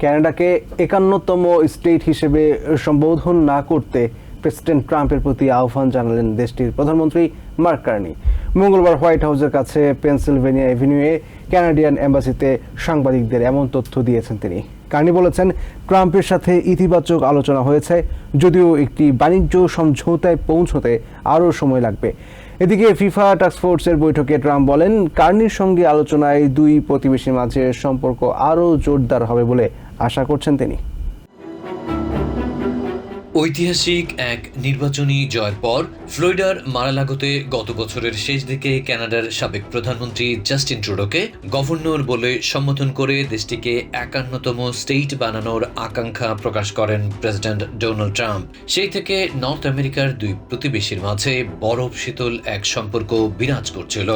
ক্যানাডাকে একান্নতম state হিসেবে সম্বোধন না করতে প্রেসিডেন্ট ট্রাম্পের প্রতি আহ্বান জানালেন দেশটির প্রধানমন্ত্রী মার্ক কার্নি। মঙ্গলবার হোয়াইট হাউসের কাছে পেনসিলভেনিয়া এভিনিউয়ে ক্যানাডিয়ান এম্বাসিতে সাংবাদিকদের এমন তথ্য দিয়েছেন তিনি। কার্নি বলেছেন, ট্রাম্পের সাথে ইতিবাচক আলোচনা হয়েছে, যদিও একটি বাণিজ্য সমঝোতায় পৌঁছতে আরও সময় লাগবে। এদিকে ফিফা টাস্কফোর্সের বৈঠকে ট্রাম্প বলেন, কার্নির সঙ্গে আলোচনায় দুই প্রতিবেশীর মাঝে সম্পর্ক আরও জোরদার হবে বলে আশা করছেন তিনি। ঐতিহাসিক এক নির্বাচনী জয়ের পর ফ্লোরিডার মারালাগোতে গত বছরের শেষ দিকে কানাডার সাবেক প্রধানমন্ত্রী জাস্টিন ট্রুডোকে গভর্নর বলে সম্বোধন করে দেশটিকে একান্নতম স্টেট বানানোর আকাঙ্ক্ষা প্রকাশ করেন প্রেসিডেন্ট ডোনাল্ড ট্রাম্প। সেই থেকে নর্থ আমেরিকার দুই প্রতিবেশীর মাঝে বরফ শীতল এক সম্পর্ক বিরাজ করছিল।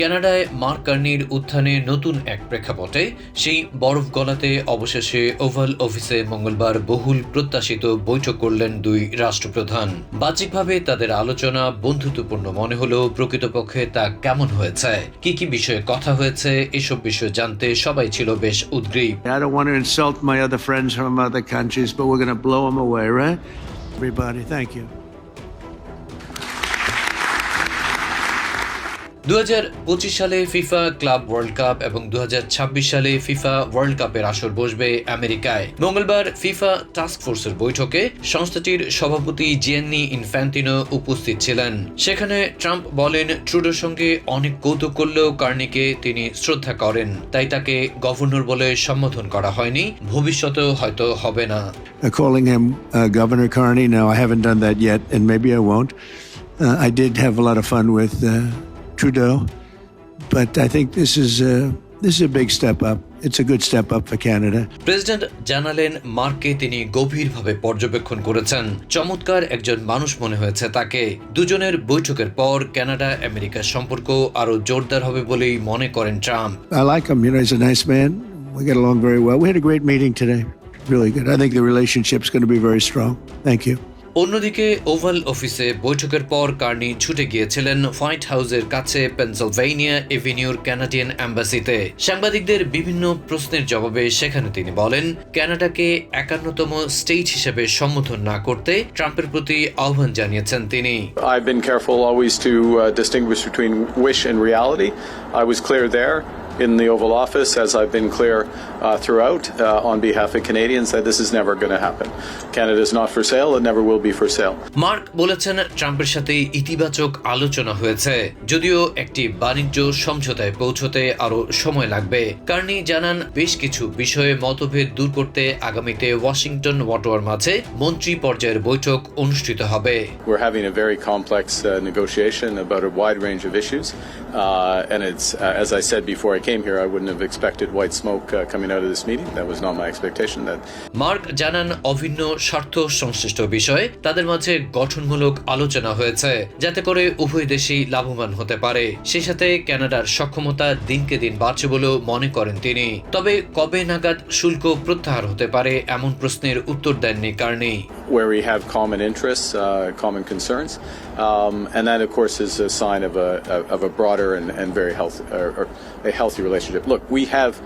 কানাডায় মার্ক কার্নির উত্থানে নতুন এক প্রেক্ষাপটে, সেই বরফ গলাতে অবশেষে ওভাল অফিসে মঙ্গলবার বহুল প্রত্যাশিত বৈঠক করলেন দুই রাষ্ট্রপ্রধান। বাহ্যিকভাবে তাদের আলোচনা বন্ধুত্বপূর্ণ মনে হলেও প্রকৃতপক্ষে তা কেমন হয়েছে? কি কি বিষয়ে কথা হয়েছে? এসব বিষয় জানতে সবাই ছিল বেশ উদ্গ্রীব। I don't want দু হাজার পঁচিশ সালে ফিফা ক্লাব ওয়ার্ল্ড কাপ এবং দু হাজার ছাব্বিশ সালে ফিফা ওয়ার্ল্ড কাপের আসর বসবে আমেরিকায়। মঙ্গলবার ফিফা টাস্ক ফোর্সের বৈঠকে সংস্থাটির সভাপতি জিয়ান্নি ইনফ্যান্টিনো উপস্থিত ছিলেন। সেখানে ট্রাম্প বলেন ট্রুডোর সঙ্গে অনেক কৌতুক করলেও কার্নিকে তিনি শ্রদ্ধা করেন। তাই তাকে গভর্নর বলে সম্বোধন করা হয়নি। ভবিষ্যতেও হয়তো হবে না। Calling him uh, Governor Carney. No, I haven't done that yet, and maybe I won't. Uh, I did have a lot of fun with uh, Trudeau, but I think this is uh, this is a big step up. It's a good step up for Canada. President জানালেন মার্ককে তিনি গভীরভাবে পর্যবেক্ষণ করেছেন চমৎকার একজন মানুষ মনে হয়েছে তাকে দুজনের বৈঠকের পর কানাডা আমেরিকার সম্পর্ক আরও জোরদার হবে বলেই মনে করেন Trump I like him. You know, he's a nice man. We get along very well. We had a great meeting today. Really good. I think the relationship's going to be very strong. Thank you. অন্যদিকে Oval অফিসে বৈঠকের পর Carney ছুটে গিয়েছিলেন white হাউসের কাছে Pennsylvania এভিনিউর Canadian অ্যাম্বাসিতে। সাংবাদিকদের বিভিন্ন প্রশ্নের জবাবে সেখানে তিনি বলেন কানাডাকে একান্নতম স্টেট হিসেবে সম্বোধন না করতে ট্রাম্পের প্রতি আহ্বান জানিয়েছেন তিনি। I've been careful always to uh, distinguish between wish and reality. I was clear there. In the Oval Office, as I've been clear uh, throughout uh, on behalf of Canadians, that this is never going to happen. Canada is not for sale, it never will be for sale. Mark বলেছেন ট্রাম্পের সাথে ইতিবাচক আলোচনা হয়েছে যদিও একটি বাণিজ্য সমঝোতায় পৌঁছতে আরও সময় লাগবে কার্নি জানান বেশ কিছু বিষয়ে মতভেদ দূর করতে আগামীতে ওয়াশিংটন ওয়াটোয়ার মাঝে মন্ত্রী পর্যায়ের বৈঠক অনুষ্ঠিত হবে We're having a very complex uh, negotiation about a wide range of issues. Uh, and it's, uh, as I said before I came here, I wouldn't have expected white smoke uh, coming out of this meeting. That was not my expectation. That Mark জানান অভিন্ন স্বার্থ সংশ্লিষ্ট বিষয়ে তাদের মাঝে গঠনমূলক আলোচনা হয়েছে যাতে করে উভয় দেশই লাভবান হতে পারে সেই সাথে কানাডার সক্ষমতা দিনকে দিন বাড়ছে বলেও মনে করেন তিনি তবে কবে নাগাদ শুল্ক প্রত্যাহার হতে পারে এমন প্রশ্নের উত্তর দেননি কারণেই where we have common interests, uh, common concerns, um, and that, of course, is a sign of a of a broader and, and very healthy or, or a healthy relationship. Look, we have.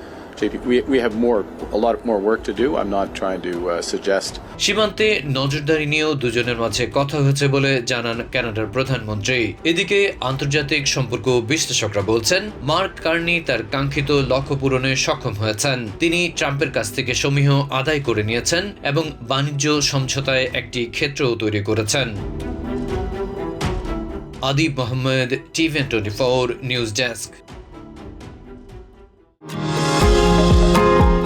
সীমান্তে নজরদারি নিয়েও দুজনের মাঝে কথা হয়েছে বলে জানান কানাডার প্রধানমন্ত্রী। এদিকে আন্তর্জাতিক সম্পর্ক বিশ্লেষকরা বলছেন, মার্ক কার্নি তার কাঙ্ক্ষিত লক্ষ্য পূরণে সক্ষম হয়েছেন। তিনি ট্রাম্পের কাছ থেকে সমীহ আদায় করে নিয়েছেন এবং বাণিজ্য সমঝোতায় একটি ক্ষেত্রও তৈরি করেছেন। Adib Mohammad TVN twenty four news desk.